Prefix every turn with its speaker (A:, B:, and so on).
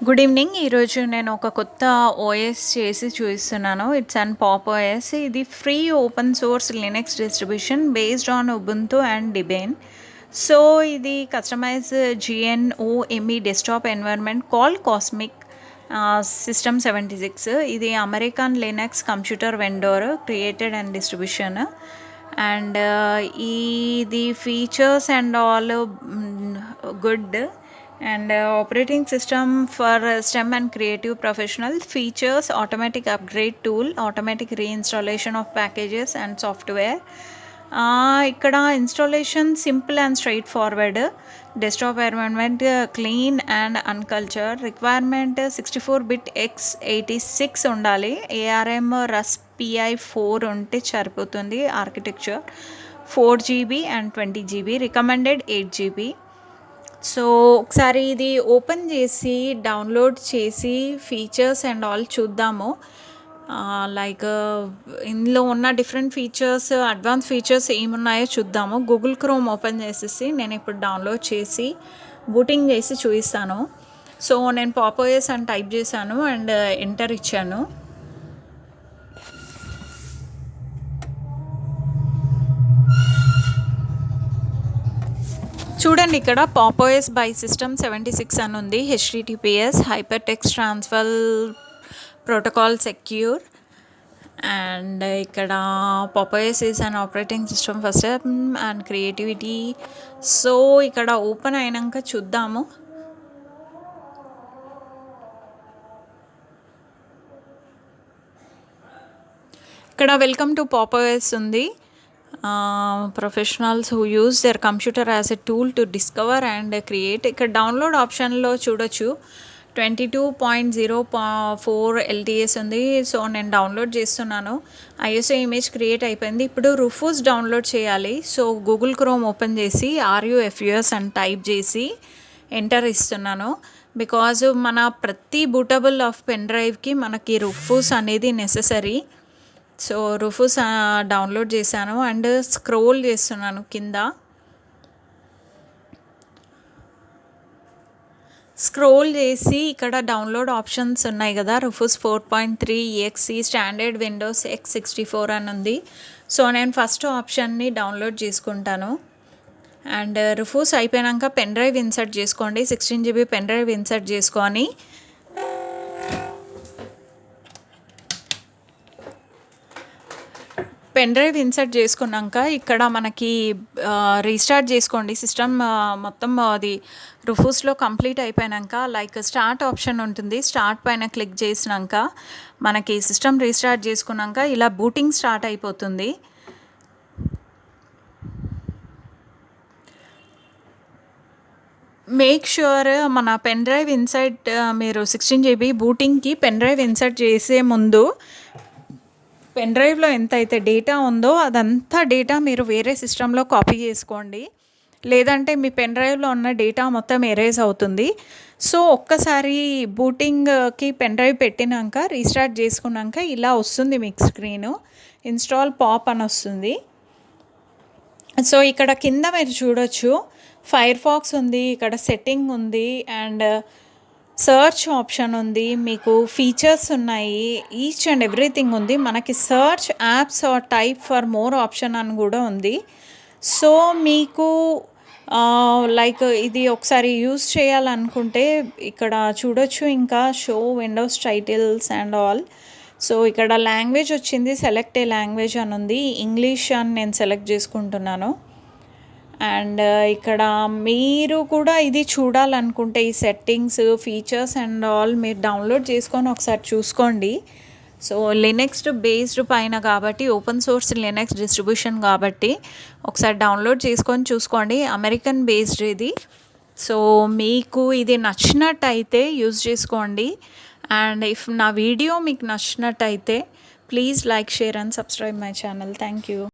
A: Good evening ఈరోజు నేను ఒక కొత్త ఓఎస్ చేసి చూపిస్తున్నాను. ఇట్స్ అండ్ పాప్ ఓఎస్ ఇది free open source Linux distribution based on Ubuntu and Debian so ఇది customize G N O M E desktop environment call cosmic system seventy six ఇది American Linux computer vendor created and distribution and ఇది features and all good and operating system for STEM and creative professional features automatic upgrade tool automatic reinstallation of packages and software ఇక్కడ installation simple and straightforward desktop environment clean and uncluttered requirement sixty four bit x eighty six ఉండాలి ARM Ras Pi four ఉంటే సరిపోతుంది architecture four GB and twenty GB recommended eight GB so ఒకసారి ఇది open చేసి download చేసి features and all చూద్దాము. Like ఇందులో ఉన్న డిఫరెంట్ ఫీచర్స్ అడ్వాన్స్ ఫీచర్స్ ఏమున్నాయో చూద్దాము. గూగుల్ క్రోమ్ ఓపెన్ చేసేసి నేను ఇప్పుడు డౌన్లోడ్ చేసి బూటింగ్ చేసి చూపిస్తాను. సో నేను పాపోయస్ అని టైప్ చేశాను అండ్ ఎంటర్ ఇచ్చాను. చూడండి ఇక్కడ Pop OS by system seventy six అని ఉంది. HTTPS hyper text transfer protocol secure. And ఇక్కడ Pop OS is an operating system first and creativity so ఇక్కడ ఓపెన్ అయినాక చూద్దాము. ఇక్కడ వెల్కమ్ టు పాపోయస్ ఉంది. Professionals who use their computer as a tool to discover and create ఇక్కడ download ఆప్షన్లో చూడొచ్చు. Twenty two point zero పా ఫోర్ ఎల్టీఎస్ ఉంది. సో నేను డౌన్లోడ్ చేస్తున్నాను. ఐఎస్ఓ ఇమేజ్ క్రియేట్ అయిపోయింది. ఇప్పుడు రుఫూస్ డౌన్లోడ్ చేయాలి. సో గూగుల్ క్రోమ్ ఓపెన్ చేసి R U F U S అని టైప్ చేసి ఎంటర్ ఇస్తున్నాను. బికాజ్ మన ప్రతి బూటబుల్ ఆఫ్ పెన్ డ్రైవ్కి మనకి రుఫూస్ అనేది నెససరీ సో రుఫూస్ డౌన్లోడ్ చేశాను అండ్ స్క్రోల్ చేస్తున్నాను కింద. స్క్రోల్ చేసి ఇక్కడ డౌన్లోడ్ ఆప్షన్స్ ఉన్నాయి కదా Rufus four point three exe standard Windows x sixty four అని ఉంది. సో నేను ఫస్ట్ ఆప్షన్ని డౌన్లోడ్ చేసుకుంటాను. అండ్ రుఫూస్ అయిపోయాక పెన్ డ్రైవ్ ఇన్సర్ట్ చేసుకోండి sixteen GB pen drive insert చేసుకొని పెన్ డ్రైవ్ ఇన్సర్ట్ చేసుకున్నాక ఇక్కడ మనకి రీస్టార్ట్ చేసుకోండి. సిస్టమ్ మొత్తం అది రుఫూస్లో కంప్లీట్ అయిపోయాక లైక్ స్టార్ట్ ఆప్షన్ ఉంటుంది. స్టార్ట్ పైన క్లిక్ చేసినాక మనకి సిస్టమ్ రీస్టార్ట్ చేసుకున్నాక ఇలా బూటింగ్ స్టార్ట్ అయిపోతుంది. మేక్ ష్యూర్ మన పెన్ డ్రైవ్ ఇన్సర్ట్ మీరు సిక్స్టీన్ జీబీ బూటింగ్కి పెన్ డ్రైవ్ ఇన్సర్ట్ చేసే ముందు పెన్ డ్రైవ్లో ఎంత అయితే డేటా ఉందో అదంతా డేటా మీరు వేరే సిస్టంలో కాపీ చేసుకోండి. లేదంటే మీ పెన్ డ్రైవ్లో ఉన్న డేటా మొత్తం ఎరేజ్ అవుతుంది. సో ఒక్కసారి బూటింగ్కి పెన్ డ్రైవ్ పెట్టినాక రీస్టార్ట్ చేసుకున్నాక ఇలా వస్తుంది మీకు స్క్రీను. ఇన్స్టాల్ పాప్ అని వస్తుంది. సో ఇక్కడ కింద మీరు చూడొచ్చు. ఫైర్ ఫాక్స్ ఉంది ఇక్కడ సెట్టింగ్ ఉంది అండ్ సర్చ్ ఆప్షన్ ఉంది మీకు ఫీచర్స్ ఉన్నాయి ఈచ్ అండ్ ఎవ్రీథింగ్ ఉంది. మనకి search apps or type for more option అని కూడా ఉంది. సో మీకు లైక్ ఇది ఒకసారి యూజ్ చేయాలనుకుంటే ఇక్కడ చూడొచ్చు ఇంకా show windows titles and all so ఇక్కడ లాంగ్వేజ్ వచ్చింది సెలెక్ట్ ఏ లాంగ్వేజ్ అని ఉంది. ఇంగ్లీష్ అని నేను సెలెక్ట్ చేసుకుంటున్నాను. అండ్ ఇక్కడ మీరు కూడా ఇది చూడాలనుకుంటే ఈ సెట్టింగ్స్ ఫీచర్స్ అండ్ ఆల్ మీరు డౌన్లోడ్ చేసుకొని ఒకసారి చూసుకోండి. సో లినెక్స్ బేస్డ్ పైన కాబట్టి ఓపెన్ సోర్స్ లినెక్స్ డిస్ట్రిబ్యూషన్ కాబట్టి ఒకసారి డౌన్లోడ్ చేసుకొని చూసుకోండి. అమెరికన్ బేస్డ్ ఇది. సో మీకు ఇది నచ్చినట్టయితే యూజ్ చేసుకోండి. అండ్ ఇఫ్ నా వీడియో మీకు నచ్చినట్టయితే please like share and subscribe my channel thank you